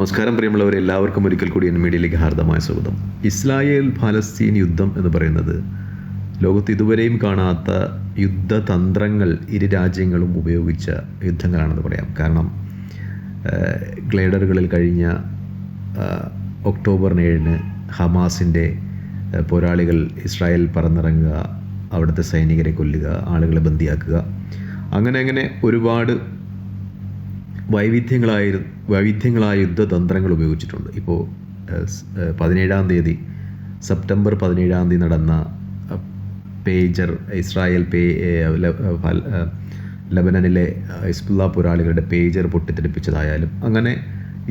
നമസ്കാരം പ്രിയമുള്ളവർ എല്ലാവർക്കും ഒരിക്കൽ കൂടി എൻ മീഡിയയിലേക്ക് ഹാർദമായ സ്വാഗതം. ഇസ്രായേൽ ഫലസ്തീൻ യുദ്ധം എന്ന് പറയുന്നത് ലോകത്ത് ഇതുവരെയും കാണാത്ത യുദ്ധതന്ത്രങ്ങൾ ഇരു രാജ്യങ്ങളും ഉപയോഗിച്ച യുദ്ധങ്ങളാണെന്ന് പറയാം. കാരണം ഗ്ലേഡറുകളിൽ കഴിഞ്ഞ ഒക്ടോബർ ഏഴിന് ഹമാസിന്റെ പോരാളികൾ ഇസ്രായേൽ പറന്നിറങ്ങുക അവിടുത്തെ സൈനികരെ കൊല്ലുക ആളുകളെ ബന്ദിയാക്കുക. അങ്ങനെ അങ്ങനെ ഒരുപാട് വൈവിധ്യങ്ങളായ വൈവിധ്യങ്ങളായ യുദ്ധതന്ത്രങ്ങൾ ഉപയോഗിച്ചിട്ടുണ്ട്. ഇപ്പോൾ പതിനേഴാം തീയതി സെപ്റ്റംബർ പതിനേഴാം തീയതി നടന്ന പേജർ ഇസ്രായേൽ പേ ലബനനിലെ ഇസ്ബുല്ല പോരാളികളുടെ പേജർ പൊട്ടിത്തെറിപ്പിച്ചതായാലും അങ്ങനെ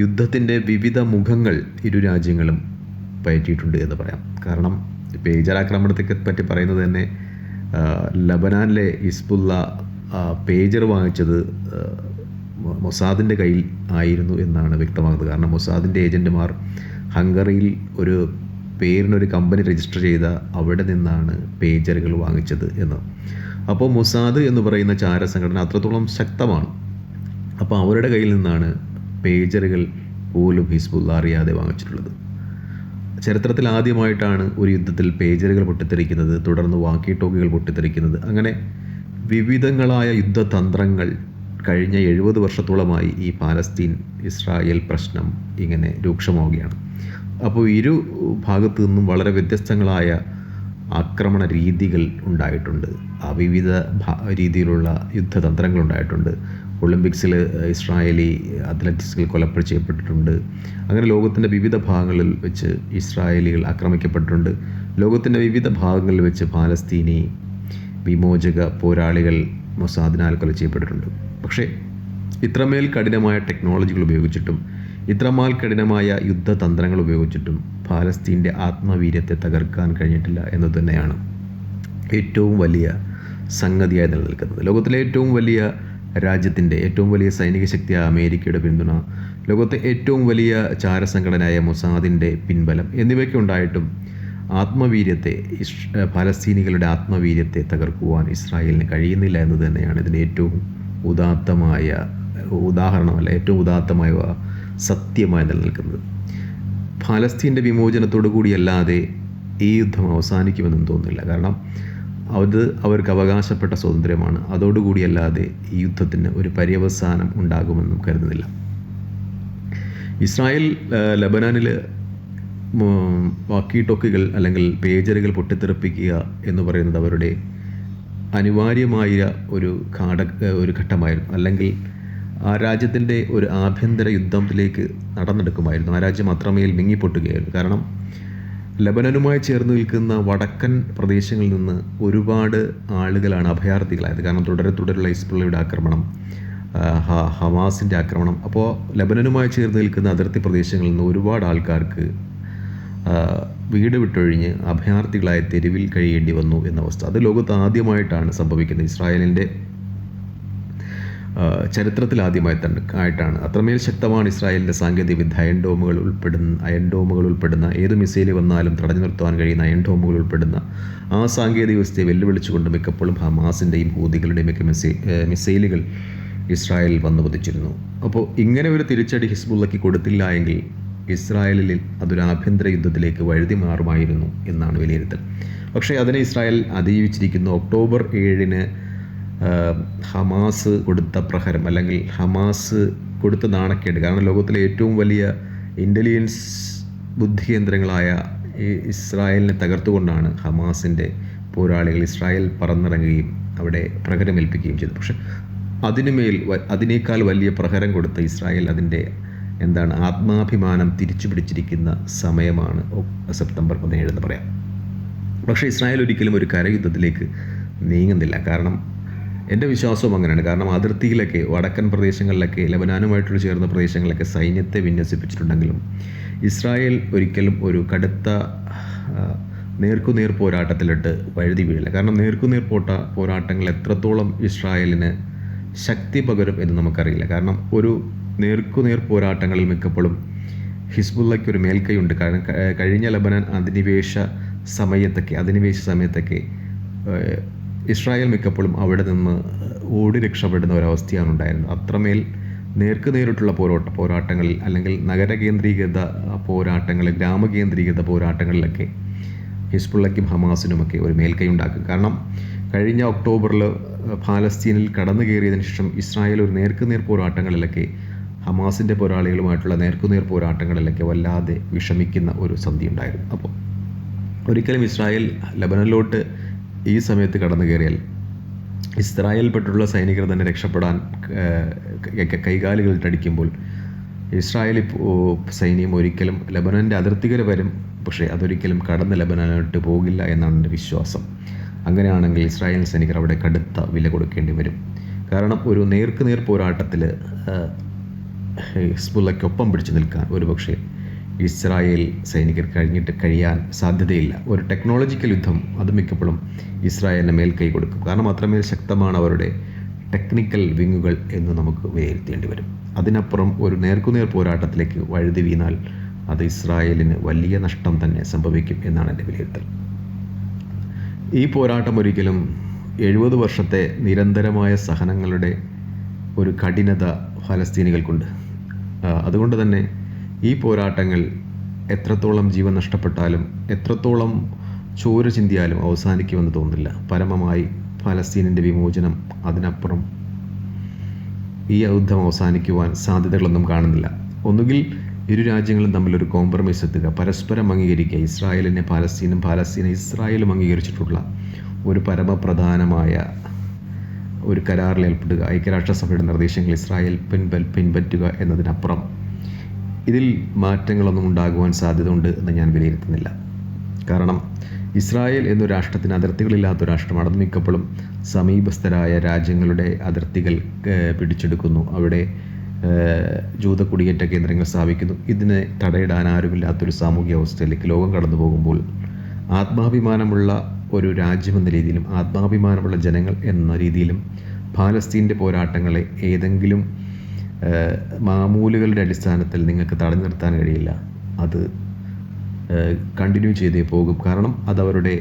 യുദ്ധത്തിന്റെ വിവിധ മുഖങ്ങൾ ഇരു രാജ്യങ്ങളും പയറ്റിയിട്ടുണ്ട് എന്ന് പറയാം. കാരണം പേജർ ആക്രമണത്തെ പറ്റി പറയുന്നത് തന്നെ ലബനാനിലെ ഇസ്ബുല്ല പേജർ വാങ്ങിച്ചത് മൊസാദിന്റെ കയ്യിൽ ആയിരുന്നു എന്നാണ് വ്യക്തമാകുന്നത്. കാരണം മൊസാദിന്റെ ഏജന്റുമാർ ഹംഗറിയിൽ ഒരു പേരിനൊരു കമ്പനി രജിസ്റ്റർ ചെയ്ത അവിടെ നിന്നാണ് പേജറുകൾ വാങ്ങിച്ചത് എന്ന്. അപ്പോൾ മൊസാദ് എന്ന് പറയുന്ന ചാരസംഘടന അത്രത്തോളം ശക്തമാണ്. അപ്പോൾ അവരുടെ കയ്യിൽ നിന്നാണ് പേജറുകൾ പോലും ഹിസ്ബുള്ള അറിയാതെ വാങ്ങിച്ചിട്ടുള്ളത്. ചരിത്രത്തിൽ ആദ്യമായിട്ടാണ് ഒരു യുദ്ധത്തിൽ പേജറുകൾ പൊട്ടിത്തെറിക്കുന്നത് തുടർന്ന് വാക്കി ടോക്കുകൾ പൊട്ടിത്തെറിക്കുന്നത്. അങ്ങനെ വിവിധങ്ങളായ യുദ്ധതന്ത്രങ്ങൾ കഴിഞ്ഞ എഴുപത് വർഷത്തോളമായി ഈ പാലസ്തീൻ ഇസ്രായേൽ പ്രശ്നം ഇങ്ങനെ രൂക്ഷമാവുകയാണ്. അപ്പോൾ ഇരു ഭാഗത്തു നിന്നും വളരെ വ്യത്യസ്തങ്ങളായ ആക്രമണ രീതികൾ ഉണ്ടായിട്ടുണ്ട്. ആ വിവിധ രീതിയിലുള്ള യുദ്ധതന്ത്രങ്ങൾ ഉണ്ടായിട്ടുണ്ട്. ഒളിമ്പിക്സിൽ ഇസ്രായേലി അത്ലറ്റിക്സുകൾ കൊലപ്പഴ ചെയ്യപ്പെട്ടിട്ടുണ്ട്. അങ്ങനെ ലോകത്തിന്റെ വിവിധ ഭാഗങ്ങളിൽ വെച്ച് ഇസ്രായേലികൾ ആക്രമിക്കപ്പെട്ടിട്ടുണ്ട്. ലോകത്തിന്റെ വിവിധ ഭാഗങ്ങളിൽ വെച്ച് പാലസ്തീനി വിമോചക പോരാളികൾ മൊസാദിനാൽ കൊല ചെയ്യപ്പെട്ടിട്ടുണ്ട്. പക്ഷേ ഇത്രമേൽ കഠിനമായ ടെക്നോളജികൾ ഉപയോഗിച്ചിട്ടും ഇത്രമാൽ കഠിനമായ യുദ്ധതന്ത്രങ്ങൾ ഉപയോഗിച്ചിട്ടും ഫലസ്തീന്റെ ആത്മവീര്യത്തെ തകർക്കാൻ കഴിഞ്ഞിട്ടില്ല എന്നത് തന്നെയാണ് ഏറ്റവും വലിയ സംഗതിയായി നിലനിൽക്കുന്നത്. ലോകത്തിലെ ഏറ്റവും വലിയ രാജ്യത്തിന്റെ ഏറ്റവും വലിയ സൈനിക ശക്തിയായ അമേരിക്കയുടെ പിന്തുണ ലോകത്തെ ഏറ്റവും വലിയ ചാരസംഘടനയായ മൊസാദിന്റെ പിൻബലം എന്നിവയ്ക്ക് ഉണ്ടായിട്ടും ആത്മവീര്യത്തെ ഫലസ്തീനികളുടെ ആത്മവീര്യത്തെ തകർക്കുവാൻ ഇസ്രായേലിന് കഴിയുന്നില്ല എന്നത് തന്നെയാണ് ഇതിന്റെ ഏറ്റവും ഉദാത്തമായ ഉദാഹരണമല്ല ഏറ്റവും ഉദാത്തമായ സത്യമായി നിലനിൽക്കുന്നത്. ഫലസ്തീന്റെ വിമോചനത്തോടു കൂടിയല്ലാതെ ഈ യുദ്ധം അവസാനിക്കുമെന്നും തോന്നുന്നില്ല. കാരണം അത് അവർക്ക് അവകാശപ്പെട്ട സ്വാതന്ത്ര്യമാണ്. അതോടുകൂടിയല്ലാതെ ഈ യുദ്ധത്തിന് ഒരു പര്യവസാനം ഉണ്ടാകുമെന്നും കരുതുന്നില്ല. ഇസ്രായേൽ ലബനാനിൽ വാക്കി ടോക്കുകൾ അല്ലെങ്കിൽ പേജറുകൾ പൊട്ടിത്തെറിപ്പിക്കുക എന്ന് പറയുന്നത് അവരുടെ അനിവാര്യമായ ഒരു ഘാട ഒരു ഘട്ടമായിരുന്നു. അല്ലെങ്കിൽ ആ രാജ്യത്തിന്റെ ഒരു ആഭ്യന്തര യുദ്ധത്തിലേക്ക് നടന്നെടുക്കുമായിരുന്നു. ആ രാജ്യം അത്രമേൽ മിങ്ങിപ്പൊട്ടുകയായിരുന്നു. കാരണം ലബനനുമായി ചേർന്ന് നിൽക്കുന്ന വടക്കൻ പ്രദേശങ്ങളിൽ നിന്ന് ഒരുപാട് ആളുകളാണ് അഭയാർത്ഥികളായത്. കാരണം തുടരെ തുടരെയുള്ള ഹിസ്ബുള്ളയുടെ ആക്രമണം ഹമാസിന്റെ ആക്രമണം. അപ്പോൾ ലബനനുമായി ചേർന്ന് നിൽക്കുന്ന അതിർത്തി പ്രദേശങ്ങളിൽ നിന്ന് ഒരുപാട് ആൾക്കാർക്ക് വീട് വിട്ടൊഴിഞ്ഞ് അഭയാർത്ഥികളായ തെരുവിൽ കഴിയേണ്ടി വന്നു എന്ന അവസ്ഥ. അത് ലോകത്ത് ആദ്യമായിട്ടാണ് സംഭവിക്കുന്നത്. ഇസ്രായേലിന്റെ ചരിത്രത്തിൽ ആദ്യമായി ആയിട്ടാണ്. അത്രമേൽ ശക്തമാണ് ഇസ്രായേലിന്റെ സാങ്കേതിക വിദ്യ. അയൺ ഡോമുകൾ ഉൾപ്പെടുന്ന അയൺ ഡോമുകൾ ഉൾപ്പെടുന്ന ഏത് മിസൈൽ വന്നാലും തടഞ്ഞു നിർത്തുവാൻ കഴിയുന്ന അയൺ ഡോമുകൾ ഉൾപ്പെടുന്ന ആ സാങ്കേതിക വ്യവസ്ഥയെ വെല്ലുവിളിച്ചുകൊണ്ട് മിക്കപ്പോഴും ഹമാസിന്റെയും ഹൂതികളുടെയും ഒക്കെ മിസൈ മിസൈലുകൾ ഇസ്രായേലിൽ വന്നു പതിച്ചിരുന്നു അപ്പോൾ ഇങ്ങനെ ഒരു തിരിച്ചടി ഹിസ്ബുള്ളയ്ക്ക് കൊടുത്തില്ല എങ്കിൽ ഇസ്രായേലിൽ അതൊരു ആഭ്യന്തര യുദ്ധത്തിലേക്ക് വഴുതി മാറുമായിരുന്നു എന്നാണ് വിലയിരുത്തൽ. പക്ഷേ അതിനെ ഇസ്രായേൽ അതിജീവിച്ചിരിക്കുന്നു. ഒക്ടോബർ ഏഴിന് ഹമാസ് കൊടുത്ത പ്രഹരം അല്ലെങ്കിൽ ഹമാസ് കൊടുത്ത നാണക്കേട്. കാരണം ലോകത്തിലെ ഏറ്റവും വലിയ ഇന്റലിജൻസ് ബുദ്ധികേന്ദ്രങ്ങളായ ഈ ഇസ്രായേലിനെ തകർത്തുകൊണ്ടാണ് ഹമാസിന്റെ പോരാളികൾ ഇസ്രായേൽ പറന്നിറങ്ങുകയും അവിടെ പ്രഹരമേൽപ്പിക്കുകയും ചെയ്തു പക്ഷെ അതിനുമേൽ അതിനേക്കാൾ വലിയ പ്രഹരം കൊടുത്ത ഇസ്രായേൽ അതിന്റെ എന്താണ് ആത്മാഭിമാനം തിരിച്ചു പിടിച്ചിരിക്കുന്ന സമയമാണ് സെപ്റ്റംബർ പതിനേഴ് എന്ന് പറയാം. പക്ഷേ ഇസ്രായേൽ ഒരിക്കലും ഒരു കരയുദ്ധത്തിലേക്ക് നീങ്ങുന്നില്ല. കാരണം എന്റെ വിശ്വാസവും അങ്ങനെയാണ്. കാരണം അതിർത്തിയിലൊക്കെ വടക്കൻ പ്രദേശങ്ങളിലൊക്കെ ലബനാനുമായിട്ടുള്ള ചേർന്ന പ്രദേശങ്ങളിലൊക്കെ സൈന്യത്തെ വിന്യസിപ്പിച്ചിട്ടുണ്ടെങ്കിലും ഇസ്രായേൽ ഒരിക്കലും ഒരു കടുത്ത നേർക്കുനേർ പോരാട്ടത്തിലിട്ട് വഴുതി വീഴില്ല. കാരണം നേർക്കുനേർ പോട്ട പോരാട്ടങ്ങൾ എത്രത്തോളം ഇസ്രായേലിന് ശക്തി പകരും എന്ന് നമുക്കറിയില്ല. കാരണം ഒരു നേർക്കുനേർ പോരാട്ടങ്ങളിൽ മിക്കപ്പോഴും ഹിസ്ബുള്ളയ്ക്ക് ഒരു മേൽക്കൈയുണ്ട്. കാരണം കഴിഞ്ഞ ലബനൻ അധിനിവേശ സമയത്തൊക്കെ അധിനിവേശ സമയത്തൊക്കെ ഇസ്രായേൽ മിക്കപ്പോഴും അവിടെ നിന്ന് ഓടി രക്ഷപ്പെടുന്ന ഒരവസ്ഥയാണ് ഉണ്ടായിരുന്നത്. അത്രമേൽ നേർക്ക് നേരിട്ടുള്ള പോരാട്ട പോരാട്ടങ്ങളിൽ അല്ലെങ്കിൽ നഗര കേന്ദ്രീകൃത പോരാട്ടങ്ങൾ ഗ്രാമകേന്ദ്രീകൃത പോരാട്ടങ്ങളിലൊക്കെ ഹിസ്ബുള്ളയ്ക്കും ഹമാസിനുമൊക്കെ ഒരു മേൽക്കൈ ഉണ്ടാക്കും. കാരണം കഴിഞ്ഞ ഒക്ടോബറിൽ ഫാലസ്തീനിൽ കടന്നു കയറിയതിനു ശേഷം ഇസ്രായേൽ ഒരു നേർക്കുനേർ പോരാട്ടങ്ങളിലൊക്കെ ഹമാസിന്റെ പോരാളികളുമായിട്ടുള്ള നേർക്കുനേർ പോരാട്ടങ്ങളിലൊക്കെ വല്ലാതെ വിഷമിക്കുന്ന ഒരു സന്ധി ഉണ്ടായിരുന്നു അപ്പോൾ ഒരിക്കലും ഇസ്രായേൽ ലബനനിലോട്ട് ഈ സമയത്ത് കടന്നു കയറിയാൽ ഇസ്രായേൽപ്പെട്ടുള്ള സൈനികർ തന്നെ രക്ഷപ്പെടാൻ കൈകാലുകൾ കൈകാലുകളിട്ടടിക്കുമ്പോൾ ഇസ്രായേൽ സൈന്യം ഒരിക്കലും ലബനന്റെ അതിർത്തികര വരും. പക്ഷേ അതൊരിക്കലും കടന്ന് ലബനനിലോട്ട് പോകില്ല എന്നാണ് എന്റെ വിശ്വാസം. അങ്ങനെയാണെങ്കിൽ ഇസ്രായേൽ സൈനികർ അവിടെ കടുത്ത വില കൊടുക്കേണ്ടി വരും. കാരണം ഒരു നേർക്കുനേർ പോരാട്ടത്തിൽ ഹിസ്ബുള്ളയ്ക്കൊപ്പം പിടിച്ചു നിൽക്കാൻ ഒരുപക്ഷെ ഇസ്രായേൽ സൈനികർ കഴിഞ്ഞിട്ട് കഴിയാൻ സാധ്യതയില്ല. ഒരു ടെക്നോളജിക്കൽ യുദ്ധം അത് മിക്കപ്പോഴും ഇസ്രായേലിന് മേൽ കൈ കൊടുക്കും. കാരണം അത്രമേൽ ശക്തമാണ് അവരുടെ ടെക്നിക്കൽ വിങ്ങുകൾ എന്ന് നമുക്ക് വിലയിരുത്തേണ്ടി വരും. അതിനപ്പുറം ഒരു നേർക്കുനേർ പോരാട്ടത്തിലേക്ക് വഴുതി വീണാൽ അത് ഇസ്രായേലിന് വലിയ നഷ്ടം തന്നെ സംഭവിക്കും എന്നാണ് എന്റെ വിലയിരുത്തൽ. ഈ പോരാട്ടം ഒരിക്കലും എഴുപത് വർഷത്തെ നിരന്തരമായ സഹനങ്ങളുടെ ഒരു കഠിനത ഫലസ്തീനികൾക്കുണ്ട്. അതുകൊണ്ട് തന്നെ ഈ പോരാട്ടങ്ങൾ എത്രത്തോളം ജീവൻ നഷ്ടപ്പെട്ടാലും എത്രത്തോളം ചോര ചിന്തിയാലും അവസാനിക്കുമെന്ന് തോന്നില്ല പരമമായി ഫലസ്തീനിന്റെ വിമോചനം അതിനപ്പുറം ഈ യുദ്ധം അവസാനിക്കുവാൻ സാധ്യതകളൊന്നും കാണുന്നില്ല. ഒന്നുകിൽ ഇരു രാജ്യങ്ങളും തമ്മിലൊരു കോംപ്രമൈസ് എത്തുക പരസ്പരം അംഗീകരിക്കുക ഇസ്രായേലിനെ പാലസ്തീനും പാലസ്തീനെ ഇസ്രായേലും അംഗീകരിച്ചിട്ടുള്ള ഒരു പരമപ്രധാനമായ ഒരു കരാറിൽ ഏർപ്പെടുക ഐക്യരാഷ്ട്രസഭയുടെ നിർദ്ദേശങ്ങൾ ഇസ്രായേൽ പിൻപൽ പിൻപറ്റുക എന്നതിനപ്പുറം ഇതിൽ മാറ്റങ്ങളൊന്നും ഉണ്ടാകുവാൻ സാധ്യതയുണ്ട് എന്ന് ഞാൻ വിലയിരുത്തുന്നില്ല. കാരണം ഇസ്രായേൽ എന്ന രാഷ്ട്രത്തിന് അതിർത്തികളില്ലാത്ത രാഷ്ട്രമാണ് അത് മിക്കപ്പോഴും സമീപസ്ഥരായ രാജ്യങ്ങളുടെ അതിർത്തികൾ പിടിച്ചെടുക്കുന്നു. അവിടെ ജൂത കുടിയേറ്റ കേന്ദ്രങ്ങൾ സ്ഥാപിക്കുന്നു. ഇതിനെ തടയിടാൻ ആരുമില്ലാത്തൊരു സാമൂഹ്യ അവസ്ഥയിലേക്ക് ലോകം കടന്നു പോകുമ്പോൾ ആത്മാഭിമാനമുള്ള ഒരു രാജ്യമെന്ന രീതിയിലും ആത്മാഭിമാനമുള്ള ജനങ്ങൾ എന്ന രീതിയിലും പാലസ്തീന്റെ പോരാട്ടങ്ങളെ ഏതെങ്കിലും മാമൂലുകളുടെ അടിസ്ഥാനത്തിൽ നിങ്ങൾക്ക് തടഞ്ഞു നിർത്താൻ കഴിയില്ല. അത് കണ്ടിന്യൂ ചെയ്തേ പോകും. കാരണം അതവരുടെ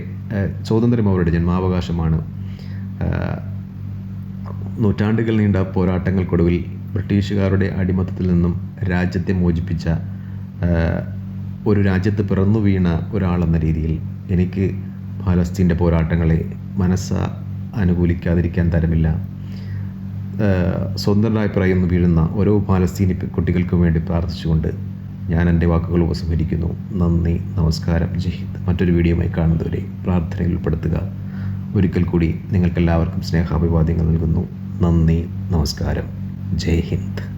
സ്വാതന്ത്ര്യം അവരുടെ ജന്മാവകാശമാണ്. നൂറ്റാണ്ടുകൾ നീണ്ട പോരാട്ടങ്ങൾക്കൊടുവിൽ ബ്രിട്ടീഷുകാരുടെ അടിമത്തത്തിൽ നിന്നും രാജ്യത്തെ മോചിപ്പിച്ച ഒരു രാജ്യത്ത് പിറന്നു വീണ ഒരാളെന്ന രീതിയിൽ എനിക്ക് ഫലസ്തീന്റെ പോരാട്ടങ്ങളെ മനസ്സ് അനുകൂലിക്കാതിരിക്കാൻ തരമില്ല. സ്വന്തമായി പറയുന്നു വീഴുന്ന ഓരോ പാലസ്തീനി കുട്ടികൾക്കും വേണ്ടി പ്രാർത്ഥിച്ചുകൊണ്ട് ഞാൻ എന്റെ വാക്കുകൾ ഉപസംഹരിക്കുന്നു. നന്ദി നമസ്കാരം. ജഹിദ് മറ്റൊരു വീഡിയോയുമായി കാണുന്നവരെ പ്രാർത്ഥനയിൽ ഉൾപ്പെടുത്തുക. ഒരിക്കൽ കൂടി നിങ്ങൾക്കെല്ലാവർക്കും സ്നേഹാഭിവാദ്യങ്ങൾ നൽകുന്നു. നന്ദി നമസ്കാരം. ജയ് ഹിന്ദ്.